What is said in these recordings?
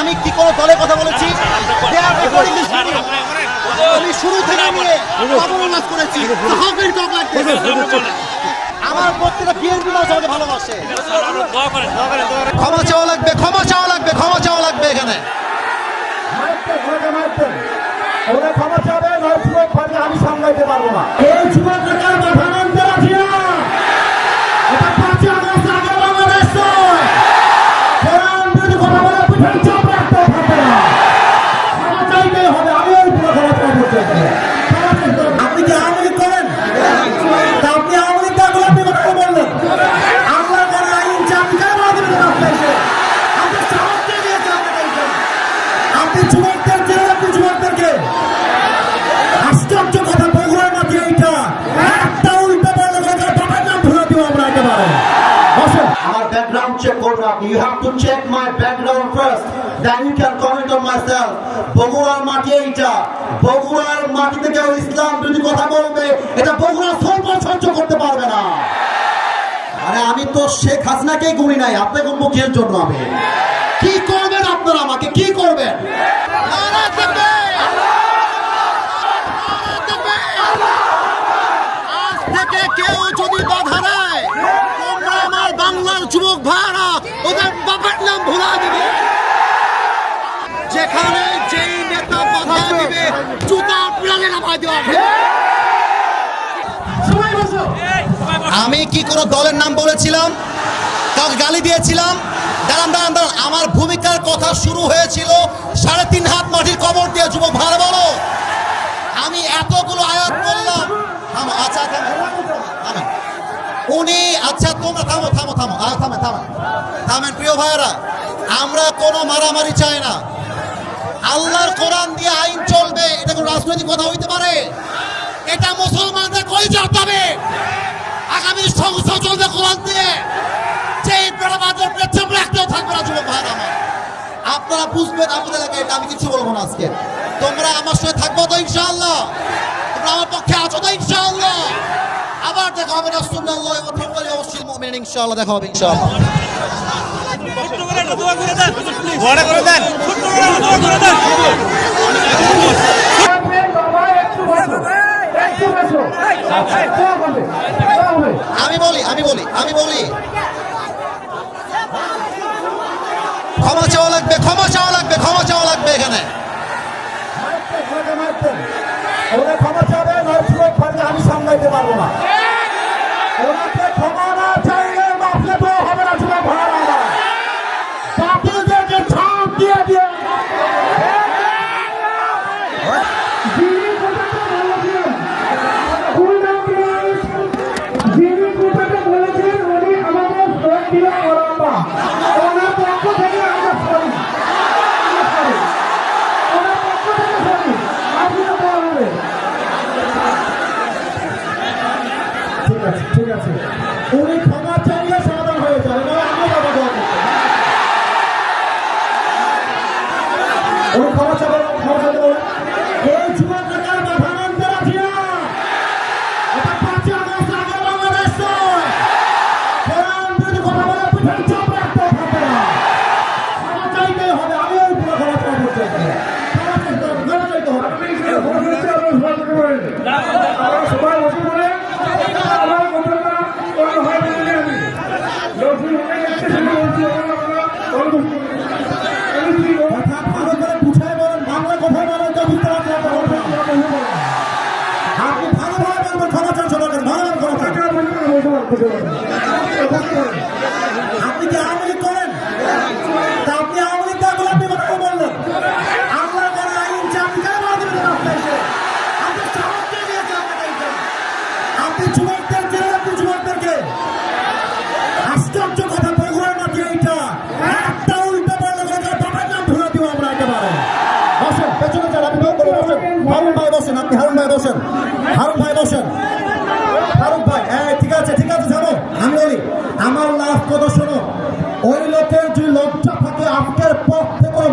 আমি কি কোনো দলের কথা বলেছি. আমি শুরু থেকে নিয়ে করেছি? আমার প্রত্যেকটা বিএনপি মানুষ আমাকে ভালোবাসে। ক্ষমা চাওয়া লাগবে, ক্ষমা চাওয়া লাগবে, ক্ষমা চাওয়া লাগবে এখানে। ওরা ক্ষমা চাবে আমি সামলাইতে পারব না। করবেন আপনি you have to check my background first then you can comment on my self বগুড়ার মাটি এইটা। বগুড়ার মাটিতে কেউ ইসলাম যদি কথা বলবে, এটা বগুড়া সরকার সহ্য করতে পারবে না। আরে আমি তো শেখ হাসিনাকে গুনি নাই আপনাকে মুখের জন্য আমি? কি করবেন আপনারা আমাকে? কি করবেন নারা তাকবীর! নারা তাকবীর! আজ থেকে কেউ যদি বাধা দেয় তোমরা আমার বাংলার যুবক ভাইরা ওদের বাবার নাম ভুলা দিবে যেখানে যেই নেতা বাধা দিবে জুতা আমি কি কোনো দলের নাম বলেছিলাম? কাউকে গালি দিয়েছিলাম? দাঁড়ান দাঁড়ান দাঁড়ান। আমার ভূমিকার কথা শুরু হয়েছিল সাড়ে তিন হাত মাটির কবর দিয়ে। যুবক ভালো বলো। আমি এতগুলো আয়াত বললাম। আচ্ছা থামো। থামো। উনি আচ্ছা তোমরা থামো থামো থামো। আর থামেন থামেন থামেন, প্রিয় ভাইয়েরা। আমরা কোনো মারামারি চাই না। আল্লাহর কোরআন দিয়ে আইন চলবে, এটা কোনো রাজনৈতিক কথা হইতে পারে? এটা মুসলমানদের কই যেতে হবে আগামী সংসদ চলবে কোরআন দিয়ে। সেই বেড়াবাজার পেছন রাখতেও থাকবে না, যুবক ভাইরা আমার। আপনারা বুঝবেন এলাকায় এটা আমি কিছু বলব না আজকে। তোমরা আমার সঙ্গে থাকব তো ইনশাআল্লাহ? তোমরা আমার পক্ষে আছো তো ইনশাআল্লাহ? আবার দেখা হবে রাসূলুল্লাহ ওয়া তাআলা অবশ্যই মুমিন ইনশাআল্লাহ দেখা ইনশাআল্লাহ। আমি বলি আমি বলি আমি বলি ক্ষমা চাওয়া লাগবে ক্ষমা চাওয়া লাগবে ক্ষমা চাওয়া লাগবে এখানে মারতে ঘরে মারতেন ওরা ক্ষমা চাবে নয় যুবক ভাবে আমি সামলাইতে পারব না ওনাকে ক্ষমা না চাইলে মাফলে তো হবে না যুবক ভাড়া বাপুদেরকে ছাপ দিয়ে দিয়ে যিনি কথাটা বলেছেন, যিনি কথাটা বলেছেন, উনি শ্রদ্ধেয় ওরাপা। ওনার পক্ষ থেকে আমরা sorry। ওনার পক্ষ ঠিক আছে ঠিক আছে। উনি ক্ষমা চাইলে সমাধান হয়ে যাবে না আমি বাবা দোয়া উনি ক্ষমা বলে এই যুবক নেতার মাথা নামতে রাখি না এটা পাঁচই আগস্ট আগে বাংলাদেশ নয় কোরআন বিরোধী কথা বলে পিঠের চাপ রাখতে থাকে না ক্ষমা চাইতেই হবে আমি ওই পুরো ক্ষমা চাইতে চাই ক্ষমা চাইতে হবে ক্ষমা চাইতে হবে আমরা সবাই বসে পড়ে আমার কথাটা কোনো হয় না জানি আমি লোকজন অনেক একটা শুরু হচ্ছে আমরা অনুভব করি আমি কি বলব? কথা ভালো করে বুঝাই বলেন বাংলা কথাই বলেন তো বুঝতে পারছি আপনার কথা। আপনি ভালোভাবে বলবেন ক্ষমা চান সবাইকে ভালোভাবে ক্ষমা চান। টাকা বলতে হবে, বলতে হবে, বলতে হবে। এটা করতে হবে। আপনি কি আওয়ামী লীগ করেন তা আপনি আওয়ামী লীগ দেখলে আপনি কথা বললেন আল্লাহ করে আইন চাকরি কেন আমাদের রাস্তায় এসে আপনি সাহস দিয়ে দিয়েছে আপনাকে এইখানে। আপনি যুবকদের জেলে আপনি যুবকদেরকে আশ্চর্য কথা বগুড়ার মাটি এইটা একটা উল্টো বললে কথা বাবার নাম ধরে দিব আমরা একেবারে বসেন পেছনে যান আপনি করে বসেন হারুন ভাই বসেন, আপনি হারুন ভাই বসেন। হারুন ভাই বসেন। হারুন ভাই হ্যাঁ ঠিক আছে ঠিক আছে জানো আমি বলি, আমার লাভ কথা শোনো ওই লোকের যে লজ্জা থাকে আপনার পক্ষে থেকে ওই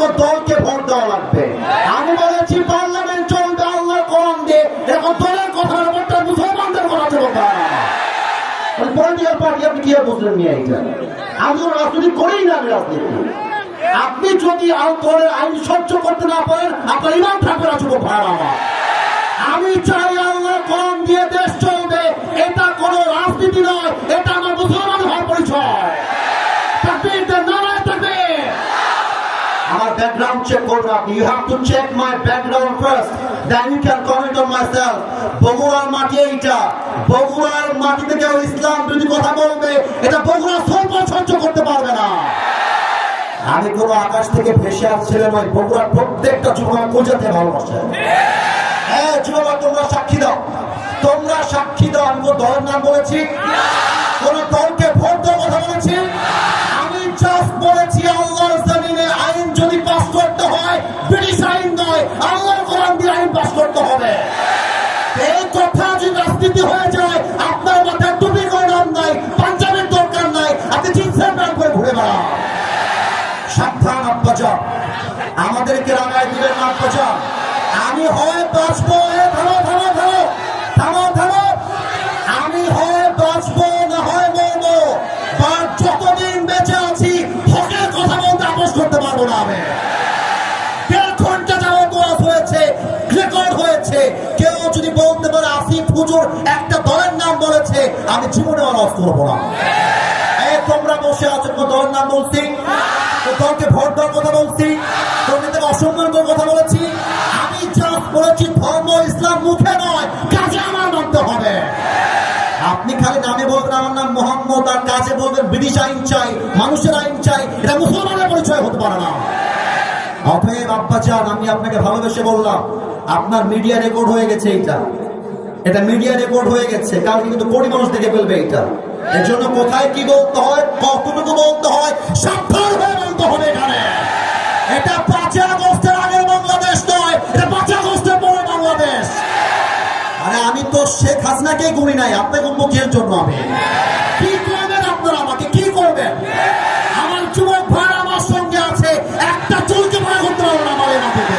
বলে তো দলকে ভোট দেওয়া লাগবে। আমি বলেছি, পার্লামেন্ট চলবে আল্লাহ কোরআন দিয়ে। এরকম দলের কথার ব্যাপারটা মুসলমানদের কথা চলবে পলিটিক্যাল পার্টি আপনি কি বুঝলেন নিয়ে আমি তো রাজনীতি করেই না আপনি যদি আইন সহ্য করতে না পারেন, আপনার ইমান থাকবে ভাই আমি চাই আল্লাহ কোরআন দিয়ে দেশ চলবে এটা কোনো রাজনীতি নয় এটা আমার মুসলমান হওয়ার পরিচয় তাকবীর দেন, নারায়ে তাকবীর। আমার আপনি you have to check my background first then you can comment on my self বগুড়ার মাটি এইটা। বগুড়ার মাটিতে কেউ ইসলাম যদি কথা বলবে। এটা বগুড়া স্বল্প সহ্য করতে পারবে না। আমি কোনো আকাশ থেকে ভেসে আসছিলাম, ওই বগুড়ার প্রত্যেকটা যুবক খুঁজাতে ভালোবাসে। হ্যাঁ যুবক, তোমরা সাক্ষী দাও। তোমরা সাক্ষী দাও, আমি কোনো দলের নাম বলেছি? কোন দলকে আমাদেরকে রাগায় দিবেন না আব্বাজান আমি হয় বাঁচবো আমি হয় না হয় বা যতদিন বেঁচে আছি, হকের কথা বলতে আপোষ করতে পারব না আমি। কেউ যদি বলতে একটা দলের নাম বলেছে, আমি জীবনে ওয়াজ করব না। তোমরা বসে আছো দলের নাম বলছি? দলকে ভোট দেওয়ার কথা বলছি। তোমরা অসম্মান করার কথা বলেছি। আমি জাস্ট বলেছি, ধর্ম ইসলাম মুখে নয়, কাজে আমার মানতে হবে। আপনি খালি নামে বলবেন, আমার নাম মোহাম্মদ, আর কাজে বলবেন, ব্রিটিশ আইন চাই, মানুষের আইন চাই, এটা মুসলমানের পরিচয় হতে পারে না। অতএব আব্বাজান আমি আপনাকে ভালোবেসে বললাম, আপনার মিডিয়া রেকর্ড হয়ে গেছে এটা এটা মিডিয়া রেকর্ড হয়ে গেছে, কালকে কিন্তু কোটি মানুষ দেখে ফেলবে এটা এর জন্য কোথায় কি বলতে হয়, কতটুকু বলতে হয়, সাবধান হয়ে বলতে হবে এখানে। এটা পাঁচই আগস্টের আগের বাংলাদেশ নয়, এটা পাঁচই আগস্টের পরে বাংলাদেশ। আরে আমি তো শেখ হাসিনাকে গুনি নাই, আপনাকে মুখের জন্য আমি কি করবেন আপনারা আমাকে কি করবেন আমার যুবক ভাই আমার সঙ্গে আছে একটা চুলকে ভয় করতে পারব না আমার এই মাটিতে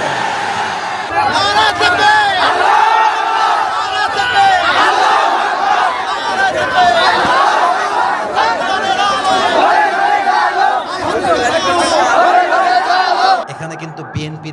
এখানে কিন্তু বিএনপির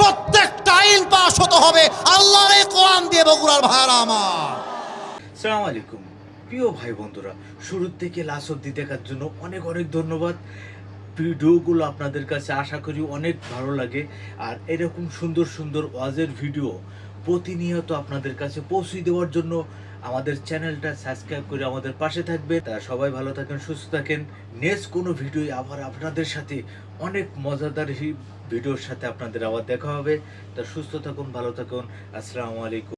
প্রত্যেকটা আইন হতে হবে। আল্লাহর এই কোরআন দিয়ে বগুড়ার আমার। সালাম আলাইকুম। প্রিয় ভাই বন্ধুরা থেকে অব্দি দেখার জন্য অনেক অনেক ধন্যবাদ। ভিডিওগুলো আপনাদের কাছে আশা করি অনেক ভালো লাগে। আর এরকম সুন্দর সুন্দর ওয়াজের ভিডিও প্রতিনিয়ত আপনাদের কাছে পৌঁছে দেওয়ার জন্য আমাদের চ্যানেলটা সাবস্ক্রাইব করে আমাদের পাশে থাকবে তা সবাই ভালো থাকেন, সুস্থ থাকেন। নেক্সট কোনো ভিডিও আবার আপনাদের সাথে অনেক মজাদার ভিডিওর সাথে আপনাদের আবার দেখা হবে। তা সুস্থ থাকুন, ভালো থাকুন। আসসালামু আলাইকুম।